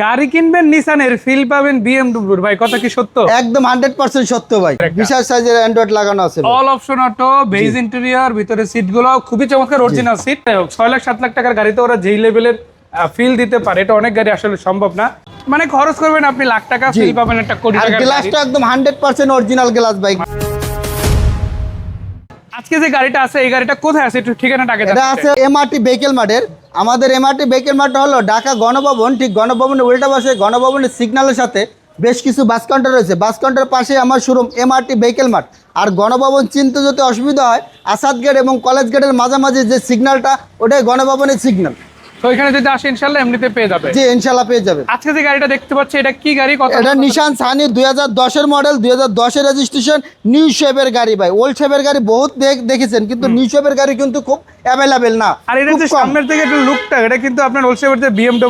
গাড়ি কিনবেন নিসানের ফিল পাবেন বিএমডব্লিউর ভাই কথা কি সত্য? একদম হান্ড্রেড পার্সেন্ট সত্য ভাই। বিশাল সাইজের অ্যান্ড্রয়েড লাগানো আছে all option auto beige interior ভিতরে সিটগুলো খুবই চমৎকার অরিজিনাল সিট ছয় লাখ সাত লাখ টাকার গাড়িতে ওরা যেই লেভেলের ফিল দিতে পারে এটা অনেক গাড়ি আসলে সম্ভব না। মানে খরচ করবেন আপনি লাখ টাকা ফিল পাবেন একটা কোটি আর গ্লাসটা একদম হান্ড্রেড পার্সেন্ট অরিজিনাল গ্লাস ভাই। আজকে যে গাড়িটা আছে এই গাড়িটা কোথায় আছে? একটু ঠিকানাটা আগে এটা আছে এমআরটি ভেহিকেল মাঠের আমাদের এমআরটি ভেহিকেল মাঠ হলো ঢাকা গণভবন ঠিক গণভবনের উল্টা পাশে গণভবনের সিগন্যালের সাথে বেশ কিছু বাস কাউন্টার রয়েছে। বাস কাউন্টার পাশে আমার শোরুম এমআরটি বেকেল মাঠ আর গণভবন চিনতে যদি অসুবিধা হয় আসাদ গেট এবং কলেজ গেটের মাঝামাঝি যে সিগন্যালটা ওটাই গণভবনের সিগন্যাল। তো এখানে যদি আসে ইনশাল্লাহ এমনিতে পেয়ে যাবে। জি পেয়ে যাবে। আজকে যে গাড়িটা দেখতে পাচ্ছি এটা কি গাড়ি? কত এটা Nissan Sunny model registration new শেপের গাড়ি ভাই। ওল্ড শেপের গাড়ি বহুত দেখ- দেখেছেন কিন্তু নিউ শেপের গাড়ি কিন্তু খুব অ্যাভেলেবেল না। আর এটা যে সামনের থেকে একটু লুকটা এটা কিন্তু আপনার যে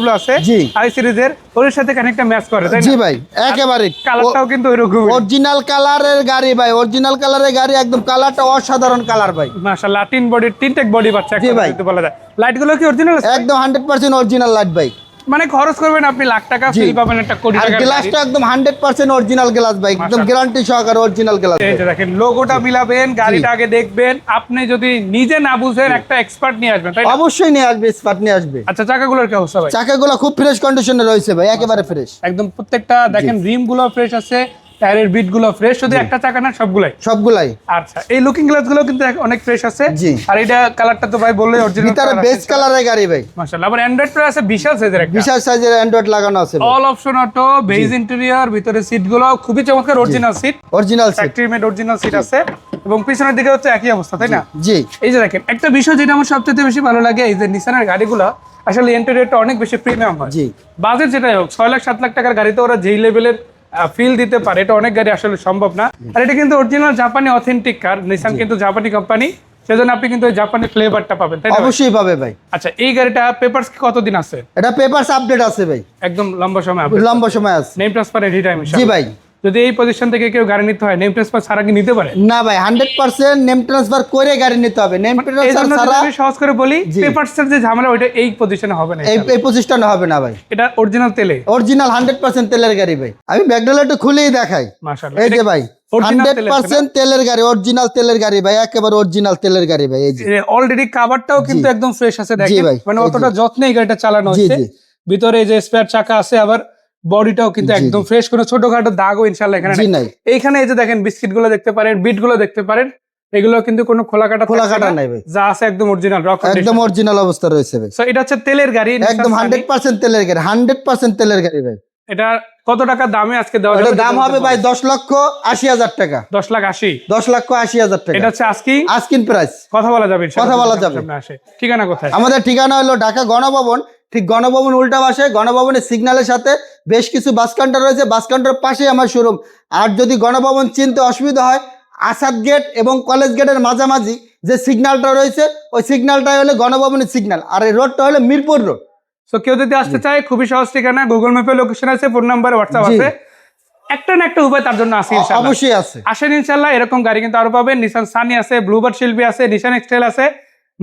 আছে। আই সিরিজের ওর সাথে ম্যাচ করে তাই জি না ভাই একেবারে। কালারটাও কিন্তু ওইরকম অরিজিনাল কালারের গাড়ি ভাই অরিজিনাল কালারের গাড়ি একদম কালারটা অসাধারণ কালার ভাই। মাশাআল্লাহ তিন বডি তিনটেক বডি পাচ্ছে। বলা যায়। লাইটগুলো কি অরিজিনাল একদম হান্ড্রেড পার্সেন্ট অরিজিনাল লাইট ভাই মানে খরচ করবেন আপনি লাখ টাকা পাবেন একটা কোটি টাকার গ্লাসটা একদম হান্ড্রেড পার্সেন্ট অরিজিনাল গ্লাস ভাই একদম গ্যারান্টি সহকারে অরিজিনাল গ্লাস এই যে দেখেন লোগোটা মিলাবেন গাড়িটা আগে দেখবেন। আপনি যদি নিজে না বুঝেন একটা এক্সপার্ট নিয়ে আসবেন তাই অবশ্যই নিয়ে আসবে স্পাট নিয়ে আসবে। আচ্ছা চাকাগুলোর কি অবস্থা ভাই? চাকাগুলো খুব ফ্রেশ কন্ডিশনে রয়েছে ভাই একেবারে ফ্রেশ একদম প্রত্যেকটা দেখেন রিমগুলো ফ্রেশ আছে। টায়ারের বিটগুলো ফ্রেশ শুধু একটা চাকা না সবগুলাই? সবগুলাই। আচ্ছা এই লুকিং গ্লাসগুলো কিন্তু অনেক ফ্রেশ আছে। জি। আর এটা কালারটা তো ভাই বললে অরিজিনাল ভিতরে কালারের গাড়ি ভাই। মাশাআল্লাহ আবার অ্যান্ড্রয়েড প্লে আছে বিশাল সাইজের একটা। বিশাল সাইজের অ্যান্ড্রয়েড লাগানো আছে all option auto beige interior ভিতরে সিটগুলো খুবই চমৎকার original seat original seat factory made original seat আছে। এবং পিছনের দিকে হচ্ছে একই অবস্থা তাই না? জি। এই যে দেখেন একটা বিষয় যেটা আমার সবচেয়ে বেশি ভালো লাগে এই যে নিসানের গাড়িগুলো আসলে ইন্টেরিয়রটা অনেক বেশি প্রিমিয়াম হয়। জি। বাজেট যেটাই হোক ছয় লাখ সাত লাখ টাকার গাড়িতে ওরা যেই লেভেলের ফিল দিতে পারে। এটা অনেক গাড়ি আসলে সম্ভব না। আর এটা কিন্তু অরিজিনাল জাপানি অথেন্টিক কার নিসান কিন্তু জাপানি কোম্পানি সেজন্য আপনি কিন্তু ওই জাপানি ফ্লেভারটা পাবেন তাই অবশ্যই পাবে ভাই। আচ্ছা এই গাড়িটা পেপারস কতদিন আছে? এটা পেপারস আপডেট আছে ভাই। একদম লম্বা সময় লম্বা সময় আছে। নেম ট্রান্সফার এনি টাইম জি ভাই। যদি এই পজিশন থেকে কেউ গাড়ি নিতে হয় নেম ট্রান্সফার ছাড়া কি নিতে পারে? না ভাই হান্ড্রেড পার্সেন্ট নেম ট্রান্সফার করে গাড়ি নিতে হবে। নেম ট্রান্সফার ছাড়া আমি সহজ করে বলি জি। পেপারস যে ঝামেলা ওইটা এই পজিশনে হবে না এই এই প্রতিষ্ঠানে হবে না ভাই। এটা অরিজিনাল তেলে? অরিজিনাল হান্ড্রেড পার্সেন্ট তেলের গাড়ি ভাই। আমি ব্যাগডালা একটু খুলেই দেখাই। মাশাআল্লাহ। এই যে ভাই হান্ড্রেড পার্সেন্ট তেলের গাড়ি অরিজিনাল তেলের গাড়ি ভাই একেবারে অরিজিনাল তেলের গাড়ি ভাই এই যে। অলরেডি কাভারটাও কিন্তু একদম ফ্রেশ আছে দেখেন। ভাই, মানে অতটা যত্নে এই গাড়িটা চালানো জি, ভিতরে যে স্পেয়ার চাকা আছে আবার বডিটাও কিন্তু একদম ফ্রেশ কোনো ছোটখাটো দাগও ইনশাল্লাহ এখানে নেই। এইখানে এই যে দেখেন বিস্কিটগুলো দেখতে পারেন বিটগুলো দেখতে পারেন এগুলো কিন্তু কোনো খোলা কাটা খোলা কাটা নাই ভাই। যা আছে একদম অরিজিনাল রক একদম অরিজিনাল অবস্থা রয়েছে ভাই। সো এটা হচ্ছে তেলের গাড়ি একদম Sunny। হান্ড্রেড পার্সেন্ট তেলের গাড়ি হান্ড্রেড পার্সেন্ট তেলের গাড়ি ভাই। এটা কত টাকা দামে আজকে দেওয়া যাবে দাম হবে ভাই দশ লক্ষ আশি হাজার টাকা। দশ লাখ আশি। দশ লক্ষ আশি হাজার টাকা। এটা হচ্ছে আজকে? আস্কিন প্রাইস কথা বলা যাবে কথা বলা যাবে। ঠিকানা কোথায়? আমাদের ঠিকানা হলো ঢাকা গণভবন। ঠিক গণভবন উল্টা পাশে গণভবনের সিগন্যালের সাথে বেশ কিছু বাস কাউন্টার রয়েছে বাস কাউন্টার পাশে আমার শোরুম আর যদি গণভবন চিনতে অসুবিধা হয় আসাদ গেট এবং কলেজ গেটের মাঝামাঝি যে সিগন্যালটা রয়েছে ওই সিগন্যালটা হলো গণভবনের সিগন্যাল আর এই রোডটা হলো মিরপুর রোড তো কেউ যদি আসতে চায় খুবই সহজ ঠিকানা গুগল ম্যাপে লোকেশন আছে ফোন নাম্বার হোয়াটসঅ্যাপ আছে। একটা না একটা উপায় তার জন্য আছে অবশ্যই আছে। আসেন ইনশাল্লাহ এরকম গাড়ি কিন্তু আরও পাবেন। নিসান সানি আছে ব্লুবার্ড শিল্পী আছে নিসান এক্সটেল আছে।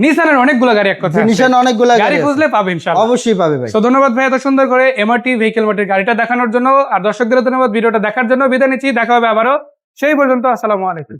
নিসানের অনেকগুলো গাড়ি এক কথা নিসান অনেকগুলো গাড়ি খুঁজলে পাবেন ইনশাআল্লাহ। অবশ্যই পাবে ভাই। তো ধন্যবাদ ভাই এত সুন্দর করে এমআরটি ভেহিকেল মার্টের গাড়িটা দেখানোর জন্য। আর দর্শকদের ধন্যবাদ ভিডিওটা দেখার জন্য। বিদায় নিচ্ছি দেখা হবে আবারও। সেই পর্যন্ত আসসালামু আলাইকুম।